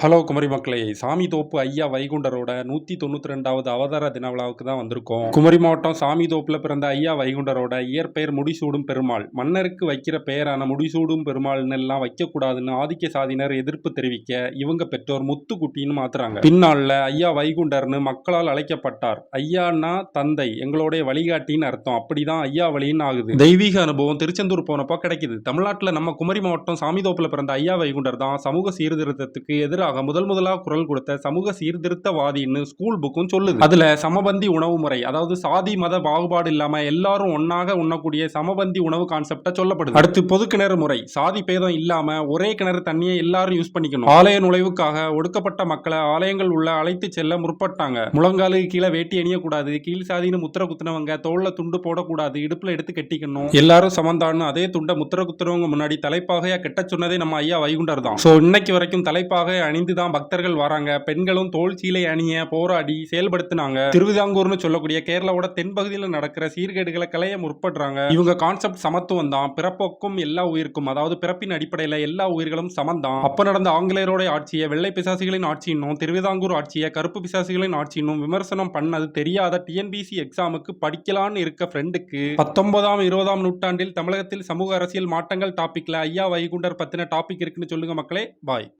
Hello Kumari மக்களே சாமி தோப்பு ஐயா வைகுண்டரோட நூற்றி தொண்ணூற்றி ரெண்டாவது அவதார தின விழாவுக்கு தான் வந்திருக்கோம். குமரி மாவட்டம் சாமி தோப்புல பிறந்த ஐயா வைகுண்டரோட இயற்பெயர் முடிசூடும் பெருமாள். மன்னருக்கு வைக்கிற பெயரான முடிசூடும் பெருமாள்னு எல்லாம் வைக்கக்கூடாதுன்னு ஆதிக்க சாதியினர் எதிர்ப்பு தெரிவிக்க இவங்க பெற்றோர் முத்துக்குட்டின்னு மாத்துறாங்க. பின்னாளில் ஐயா வைகுண்டர்னு மக்களால் அழைக்கப்பட்டார். ஐயான்னா தந்தை எங்களுடைய வழிகாட்டின்னு அர்த்தம். அப்படிதான் ஐயா வழின்னு ஆகுது. தெய்வீக அனுபவம் திருச்செந்தூர் போனப்போ கிடைக்குது. தமிழ்நாட்டில் நம்ம குமரி மாவட்டம் சாமி தோப்புல பிறந்த ஐயா வைகுண்டர் தான் சமூக சீர்திருத்தத்துக்கு எதிராக முதல் முதலா குரல் கொடுத்த சமூக சீர்திருத்தவாதின்னு ஸ்கூல் புக்கும் சொல்லுது. அதுல சமபந்தி உணவு முறை அதாவது சாதி மத பாகுபாடு இல்லாம எல்லாரும் ஒன்னாக உண்ணக்கூடிய சமபந்தி உணவு கான்செப்டா சொல்லப்படுது. அடுத்து பொது கிணறு முறை சாதி பேதம் இல்லாம ஒரே கிணறு தண்ணியை எல்லாரும் யூஸ் பண்ணிக்கணும். ஆலய நுழைவுக்காக ஒடுக்கப்பட்ட மக்களை ஆலயங்கள் உள்ள அழைத்து செல்ல முற்பட்டாங்க. முழங்காலுக்கு கீழே வேட்டி அணியக்கூடாது கீழ் சாதின்னு முத்திர குத்துனவங்க தோல்ல துண்டு போடக்கூடாது இடுப்புல எடுத்து கட்டிக்கணும். எல்லாரும் சமந்தான்னு அதே துண்டை முத்திர குத்துறவங்க முன்னாடி தலைப்பாகையா கெட்ட சொன்னதே நம்ம ஐயா வைகுண்டர் தான். சோ இன்னைக்கு வரைக்கும் தலைப்பாகை அணிந்து தான் பக்தர்கள் வராங்க. பெண்களும் தோல் சீலை அணிய போராடி செயல்படுத்தினாங்க. திருவிதாங்கூர்னு சொல்லக்கூடிய கேரளாவோட தென்பகுதியில் நடக்கிற சீர்கேடுகளை களைய முற்படுறாங்க. இவங்க கான்செப்ட் சமத்துவம் தான். பிறப்புக்கும் எல்லா உயிருக்கும் அதாவது பிறப்பின் அடிப்படையில் எல்லா உயிர்களும் சமந்தான் அப்ப நடந்த ஆங்கிலேயரோட ஆட்சியை வெள்ளை பிசாசிகளின் ஆட்சியினும் திருவிதாங்கூர் ஆட்சியை கருப்பு பிசாசிகளின் ஆட்சியினும் விமர்சனம் பண்ணது தெரியாத டிஎன்பிசி எக்ஸாமுக்கு படிக்கலான்னு இருக்க ஃப்ரெண்டுக்கு பத்தொன்பதாம் இருபதாம் நூற்றாண்டில் தமிழகத்தில் சமூக அரசியல் மாற்றங்கள் டாபிக்ல ஐயா வைகுண்டர் பத்தின டாபிக் இருக்குன்னு சொல்லுங்க மக்களே. பாய்